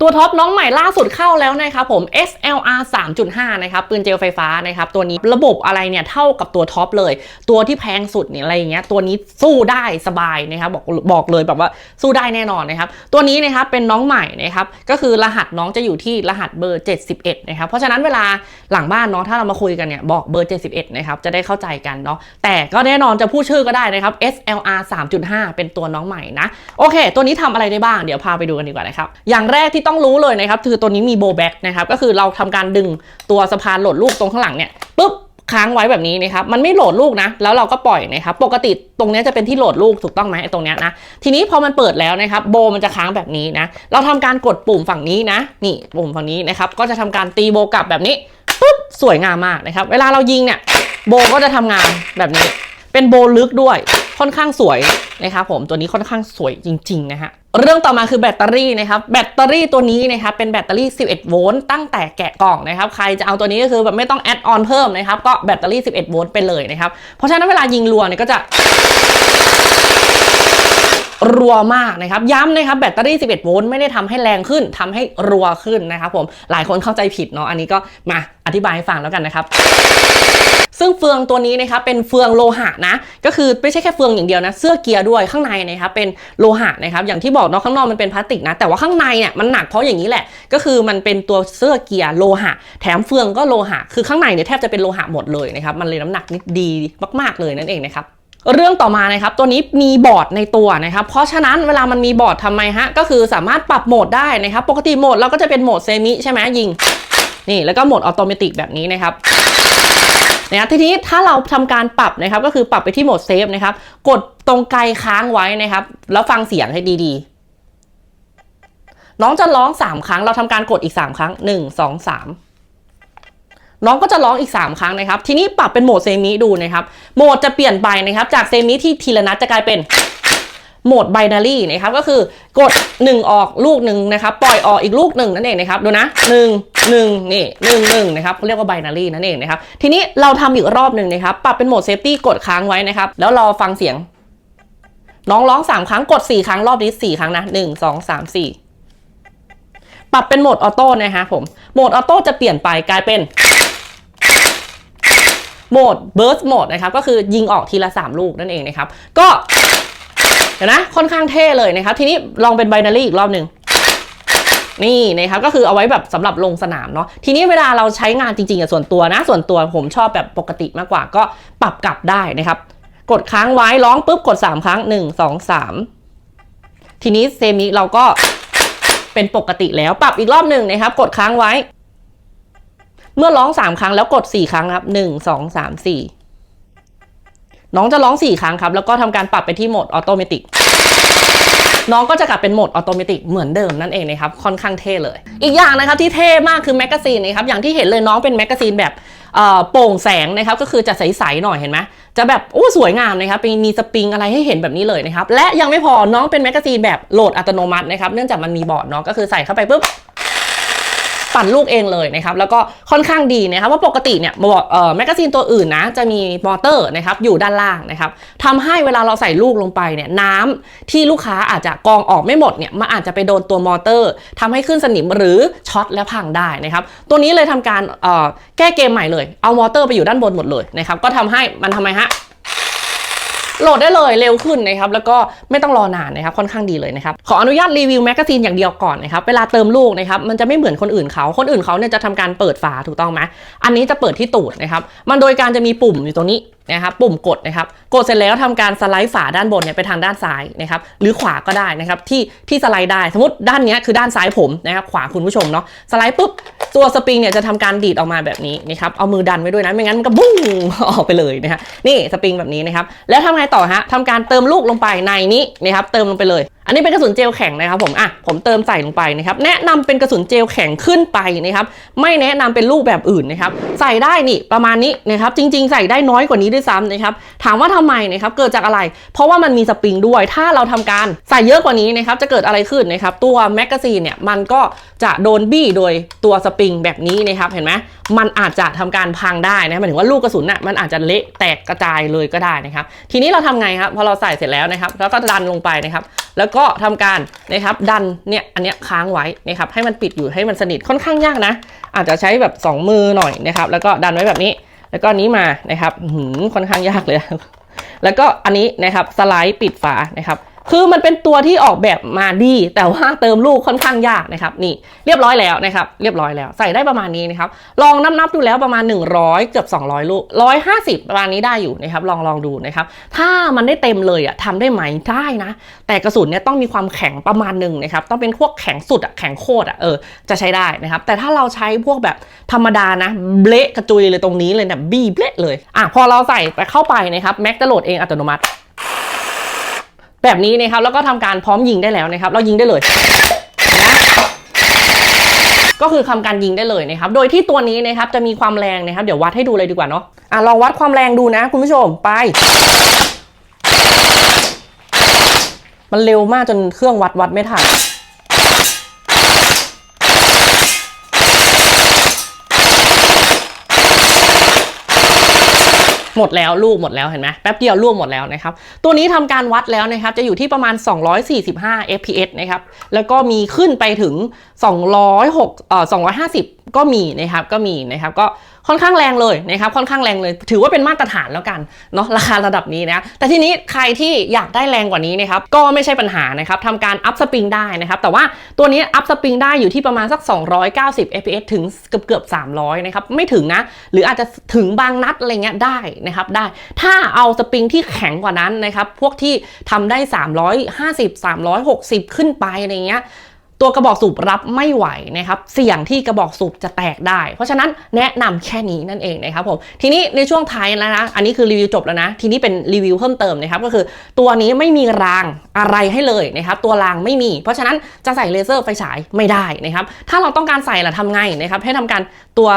ตัวท็อปน้องใหม่ล่าสุดเข้าแล้วนะครับผม SLR 3.5 นะครับปืนเจลไฟฟ้านะครับตัวนี้ระบบอะไรเนี่ยเท่ากับตัวท็อปเลย ตัวที่แพงสุดเนี่ยอะไรอย่างเงี้ยตัวนี้สู้ได้สบายนะครับบอกบอกเลยแบบว่าสู้ได้แน่นอนนะครับตัวนี้นะครับเป็นน้องใหม่นะครับก็คือรหัสน้องจะอยู่ที่รหัสเบอร์ 71 นะครับเพราะฉะนั้นเวลาหลังบ้านเนาะถ้าเรามาคุยกันเนี่ยบอกเบอร์ 71 นะครับจะได้เข้าใจกันเนาะแต่ก็แน่นอนจะพูดชื่อก็ได้นะครับ SLR 3.5 เป็นตัวน้องใหม่นะโอเค ตัวนี้ทำอะไรได้บ้างเดี๋ยวพาไปดูกันดีกว่านะครับอย่างแรกที่ต้องรู้เลยนะครับคือตัวนี้มีโบแบ็กนะครับก็คือเราทำการดึงตัวสะพานโหลดลูกตรงข้างหลังเนี่ยปุ๊บค้างไว้แบบนี้นะครับ มันไม่โหลดลูกนะ แล้วเราก็ปล่อยนะครับ ปกติตรงนี้จะเป็นที่โหลดลูกถูกต้องไหมไอ้ตรงนี้นะ ทีนี้พอมันเปิดแล้วนะครับ โบมันจะค้างแบบนี้นะ เราทำการกดปุ่มฝั่งนี้นะ นี่ปุ่มฝั่งนี้นะครับ ก็จะทำการตีโบกลับแบบนี้ ปุ๊บ สวยงามมากนะครับ เวลาเรายิงเนี่ย โบก็จะทำงานแบบนี้ เป็นโบลึกด้วย ค่อนข้างสวยนะครับผม ตัวนี้ค่อนข้างสวยจริง ๆ นะฮะ เรื่องต่อมาคือแบตเตอรี่นะครับแบตเตอรี่ตัวนี้นะครับเป็นแบตเตอรี่ 11 โวลต์ตั้งแต่แกะกล่องนะครับใครจะเอาตัวนี้ก็คือแบบไม่ต้องแอดออนเพิ่มนะครับก็แบตเตอรี่ 11 โวลต์ไปเลยนะครับเพราะฉะนั้นเวลายิงรัวเนี่ยก็จะ รัวมากนะครับ ย้ำนะครับแบตเตอรี่ 11 โวลต์ไม่ได้ทำให้แรงขึ้นทำให้รัวขึ้นนะครับผมหลายคนเข้าใจผิดเนาะอันนี้ก็มาอธิบายให้ฟังแล้วกันนะครับซึ่งเฟืองตัวนี้นะครับเป็นเฟืองโลหะนะ ก็คือไม่ใช่แค่เฟืองอย่างเดียวนะ เสื้อเกียร์ด้วยข้างในนะครับเป็นโลหะนะครับอย่างที่บอกเนาะข้างนอกมันเป็นพลาสติกนะ แต่ว่าข้างในเนี่ยมันหนักเพราะอย่างนี้แหละ ก็คือมันเป็นตัวเสื้อเกียร์โลหะ แถมเฟืองก็โลหะ คือข้างในเนี่ยแทบจะเป็นโลหะหมดเลยนะครับมันเลยน้ำหนักนิดดีมาก ๆเลยนั่นเองนะครับ เรื่องต่อมานะครับตัวนี้มีบอร์ดในตัวนะครับเพราะฉะนั้นเวลามันมีบอร์ดทำไมฮะก็คือสามารถปรับโหมดได้นะครับปกติโหมดเราก็จะเป็นโหมดเซมิใช่ไหมยิงนี่แล้วก็โหมดออโตเมติกแบบนี้นะครับนะทีนี้ถ้าเราทำการปรับนะครับก็คือปรับไปที่โหมดเซฟนะครับกดตรงไกลค้างไว้นะครับ แล้วฟังเสียงให้ดีๆ น้องจะร้อง 3 ครั้งเราทำการกดอีก 3 ครั้ง 1 2 3 น้องก็จะร้องอีก 3 ครั้งนะครับ ทีนี้ปรับเป็นโหมดเซมิดูนะครับ โหมดจะเปลี่ยนไปนะครับ จากเซมิที่ทีละนัดจะกลายเป็นโหมดไบนารีนะครับ ก็คือกด 1 ออกลูกหนึ่งนะครับ ปล่อยออกอีกลูกหนึ่งนั่นเองนะครับ ดูนะ 1 1 นี่ 1 1 นะครับเขาเรียกว่าไบนารีนั่นเองนะครับ ทีนี้เราทำอีกรอบหนึ่งนะครับ ปรับเป็นโหมดเซฟตี้กดค้างไว้นะครับ แล้วรอฟังเสียง น้องร้อง 3 ครั้งกด 4 ครั้งรอบนี้4ครั้งนะ 1 2 3 4 ปรับเป็นโหมดออโต้นะฮะผม โหมดออโต้จะเปลี่ยนไปกลายเป็น โหมด burst mode นะครับ ก็คือยิงออกทีละ 3 ลูกนั่นเองนะครับ ก็เดี๋ยวนะ ค่อนข้างเท่เลยนะครับ ทีนี้ลองเป็น binary อีกรอบหนึ่งนี่นะครับก็คือเอาไว้แบบสำหรับลงสนามเนาะทีนี้เวลาเราใช้งานจริงๆอะส่วนตัวนะ ส่วนตัวผมชอบแบบปกติมากกว่าก็ปรับกลับได้นะครับ กดค้างไว้ร้องปุ๊บกด 3 ครั้ง 1 2 3 ทีนี้เซมิเราก็เป็นปกติแล้วปรับอีกรอบหนึ่งนะครับ กดค้างไว้ เมื่อร้อง3ครั้งแล้วกด4ครั้งครับ1 2 3 4น้องจะร้อง4ครั้งครับ แล้วก็ทำการปรับไปที่โหมดออโตเมติกน้องก็จะกลับเป็นโหมดออโตเมติกเหมือนเดิมนั่นเองนะครับค่อนข้างเท่เลย อีกอย่างนะครับที่เท่มากคือแมกกาซีนนะครับอย่างที่เห็นเลยน้องเป็นแมกกาซีนแบบโปร่งแสงนะครับก็คือจะใสๆหน่อยเห็นไหมจะแบบโอ้สวยงามนะครับมีมีสปริงอะไรให้เห็นแบบนี้เลยนะครับและยังไม่พอน้องเป็นแมกกาซีนแบบโหลดอัตโนมัตินะครับเนื่องจากมันมีบอร์ดเนาะก็คือใส่เข้าไปปุ๊บ ปั่นลูกเองเลยนะครับแล้วก็ค่อนข้างดีนะครับว่าปกติเนี่ยเอ่อแมกกาซีนตัวอื่นนะจะมีมอเตอร์นะครับอยู่ด้านล่างนะครับทำให้เวลาเราใส่ลูกลงไปเนี่ยน้ำที่ลูกค้าอาจจะกองออกไม่หมดเนี่ยมันอาจจะไปโดนตัวมอเตอร์ทำให้ขึ้นสนิมหรือช็อตและพังได้นะครับตัวนี้เลยทำการเอ่อแก้เกมใหม่เลยเอามอเตอร์ไปอยู่ด้านบนหมดเลยนะครับก็ทำให้มันทำไมฮะ โหลดได้เลยเร็วขึ้นนะครับแล้วก็ไม่ต้องรอนานนะครับค่อนข้างดีเลยนะครับขออนุญาตรีวิวแมกกาซีนอย่างเดียวก่อนนะครับเวลาเติมลูกนะครับมันจะไม่เหมือนคนอื่นเขาคนอื่นเขาเนี่ยจะทำการเปิดฝาถูกต้องไหมอันนี้จะเปิดที่ตูดนะครับมันโดยการจะมีปุ่มอยู่ตรงนี้ นะครับปุ่มกดนะครับกดเสร็จแล้วทำการสไลด์ฝาด้านบนเนี่ยไปทางด้านซ้ายนะครับหรือขวาก็ได้นะครับที่ที่สไลด์ได้สมมติด้านเนี้ยคือด้านซ้ายผมนะครับขวาคุณผู้ชมเนาะสไลด์ปุ๊บตัวสปริงเนี่ยจะทำการดีดออกมาแบบนี้นะครับเอามือดันไว้ด้วยนะไม่งั้นมันก็บุ้งออกไปเลยนะฮะนี่สปริงแบบนี้นะครับแล้วทำไงต่อฮะทำการเติมลูกลงไปในนี้นะครับเติมลงไปเลย อันนี้เป็นกระสุนเจลแข็งนะครับผมอะผมเติมใส่ลงไปนะครับแนะนำเป็นกระสุนเจลแข็งขึ้นไปนะครับไม่แนะนำเป็นลูกแบบอื่นนะครับใส่ได้นี่ประมาณนี้นะครับจริง ๆ ใส่ได้น้อยกว่านี้ด้วยซ้ำนะครับถามว่าทำไมนะครับเกิดจากอะไร เพราะว่ามันมีสปริงด้วย ถ้าเราทำการใส่เยอะกว่านี้นะครับจะเกิดอะไรขึ้นนะครับตัวแมกกาซีนเนี่ยมันก็จะโดนบี้โดยตัวสปริงแบบนี้นะครับเห็นไหมมันอาจจะทำการพังได้นะหมายถึงว่าลูกกระสุนน่ะมันอาจจะเละแตกกระจายเลยก็ได้นะครับทีนี้เราทำไงครับพอเราใส่เสร็จแล้วนะครับแล้วก็ดันลงไปนะครับแล้วก็ทำการนะครับดันเนี่ยอันเนี้ยค้างไว้นะครับให้มันปิดอยู่ให้มันสนิทค่อนข้างยากนะ อาจจะใช้แบบ 2 มือหน่อยนะครับแล้วก็ดันไว้แบบนี้ แล้วก็นี้มานะครับหืมค่อนข้างยากเลย แล้วก็อันนี้นะครับสไลด์ปิดฝานะครับ คือมันเป็นตัวที่ออกแบบมาดี แต่ว่าเติมลูกค่อนข้างยากนะครับนี่เรียบร้อยแล้วนะครับเรียบร้อยแล้วใส่ได้ประมาณนี้นะครับลองนับนับๆดูแล้วประมาณ 100 เกือบ 200 ลูก 150 ประมาณนี้ได้อยู่นะครับลองลองดูนะครับถ้ามันได้เต็มเลยอะทำได้ไหมได้นะ แต่กระสุนเนี่ยต้องมีความแข็งประมาณหนึ่งนะครับต้องเป็นพวกแข็งสุดอะแข็งโคตรอะเออจะใช้ได้นะครับแต่ถ้าเราใช้พวกแบบธรรมดานะเบละกระจุยเลยตรงนี้เลยเนี่ยบีเบละเลยอะพอเราใส่ไปเข้าไปนะครับแม็กจะโหลดเองอัตโนมัติ แบบนี้นะครับแล้วก็ทำการพร้อมยิงได้แล้วนะครับ เรายิงได้เลยนะก็คือทำการยิงได้เลยนะครับ โดยที่ตัวนี้นะครับจะมีความแรงนะครับ เดี๋ยววัดให้ดูเลยดีกว่าเนาะอะลองวัดความแรงดูนะ คุณผู้ชมไป มันเร็วมากจนเครื่องวัดวัดไม่ทัน หมดแล้วลูกหมดแล้วเห็นไหมแป๊บเดียวลูกหมดแล้วนะครับ ตัวนี้ทำการวัดแล้วนะครับจะอยู่ที่ประมาณ 245 fps นะครับแล้วก็มีขึ้นไปถึง206เอ่อ250 ก็มีนะครับก็มีนะครับก็ค่อนข้างแรงเลยนะครับค่อนข้างแรงเลย ถือว่าเป็นมาตรฐานแล้วกันเนาะราคาระดับนี้นะแต่ทีนี้ใครที่อยากได้แรงกว่านี้นะครับก็ไม่ใช่ปัญหานะครับทำการอัพสปริงได้นะครับแต่ว่าตัวนี้อัพสปริงได้อยู่ที่ประมาณสัก 290 fps ถึงเกือบเกือบ300นะครับไม่ถึงนะ หรืออาจจะถึงบางนัดอะไรเงี้ยได้นะครับได้ถ้าเอาสปริงที่แข็งกว่านั้นนะครับพวกที่ทำได้ 350 360 ขึ้นไปอะไรเงี้ย ตัวกระบอกสูบรับไม่ไหวนะครับ เสี่ยงที่กระบอกสูบจะแตกได้ เพราะฉะนั้นแนะนำแค่นี้นั่นเองนะครับผม ทีนี้ในช่วงท้ายแล้วนะ อันนี้คือรีวิวจบแล้วนะ ทีนี้เป็นรีวิวเพิ่มเติมนะครับ ก็คือตัวนี้ไม่มีรางอะไรให้เลยนะครับ ตัวรางไม่มี เพราะฉะนั้นจะใส่เลเซอร์ไฟฉายไม่ได้นะครับ ถ้าเราต้องการใส่ล่ะทำไงนะครับ ให้ทำการตัว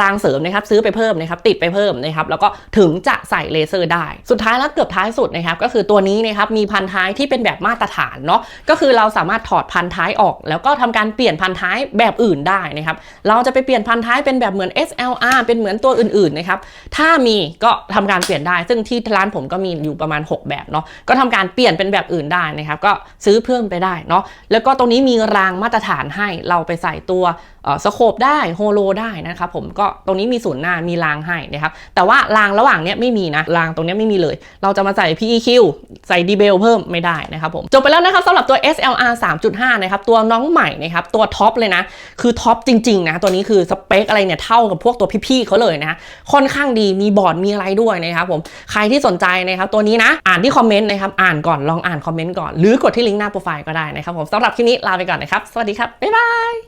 รางเสริมนะครับซื้อไปเพิ่มนะครับติดไปเพิ่มนะครับแล้วก็ถึงจะใส่เลเซอร์ได้ สุดท้ายแล้วเกือบท้ายสุดนะครับก็คือตัวนี้นะครับมีพันท้ายที่เป็นแบบมาตรฐานเนาะก็คือเราสามารถถอดพันท้ายออก แล้วก็ทำการเปลี่ยนพันท้ายแบบอื่นได้นะครับเราจะไปเปลี่ยนพันท้ายเป็นแบบเหมือน SLR เป็นเหมือนตัวอื่นๆนะครับถ้ามีก็ทำการเปลี่ยนได้ ซึ่งที่ร้านผมก็มีอยู่ประมาณ 6 แบบเนาะก็ทำการเปลี่ยนเป็นแบบอื่นได้นะครับก็ซื้อเพิ่มไปได้เนาะแล้วก็ตรงนี้มีรางมาตรฐานให้เราไปใส่ตัวสโคปได้โฮโลได้นะครับผมก็ตรงนี้มีศูนย์หน้ามีรางให้นะครับ แต่ว่ารางระหว่างเนี้ยไม่มีนะรางตรงเนี้ยไม่มีเลย เราจะมาใส่ PEQ ใส่ดีเบลเพิ่มไม่ได้นะครับผมจบไปแล้วนะครับสำหรับตัว SLR 3.5 นะครับ ตัวน้องใหม่นะครับ ตัวท็อปเลยนะ คือท็อปจริง ๆ นะ ตัวนี้คือสเปคอะไรเนี่ย เท่ากับพวกตัวพี่ ๆเขาเลยนะ ค่อนข้างดีมีบอร์ดมีอะไรด้วยนะครับผมใครที่สนใจนะครับตัวนี้นะ อ่านที่คอมเมนต์นะครับ อ่านก่อนลองอ่านคอมเมนต์ก่อนหรือกดที่ลิงก์หน้าโปรไฟล์ก็ได้นะครับผมสำหรับคลิปนี้ลาไปก่อนนะครับสวัสดีครับบ๊ายบาย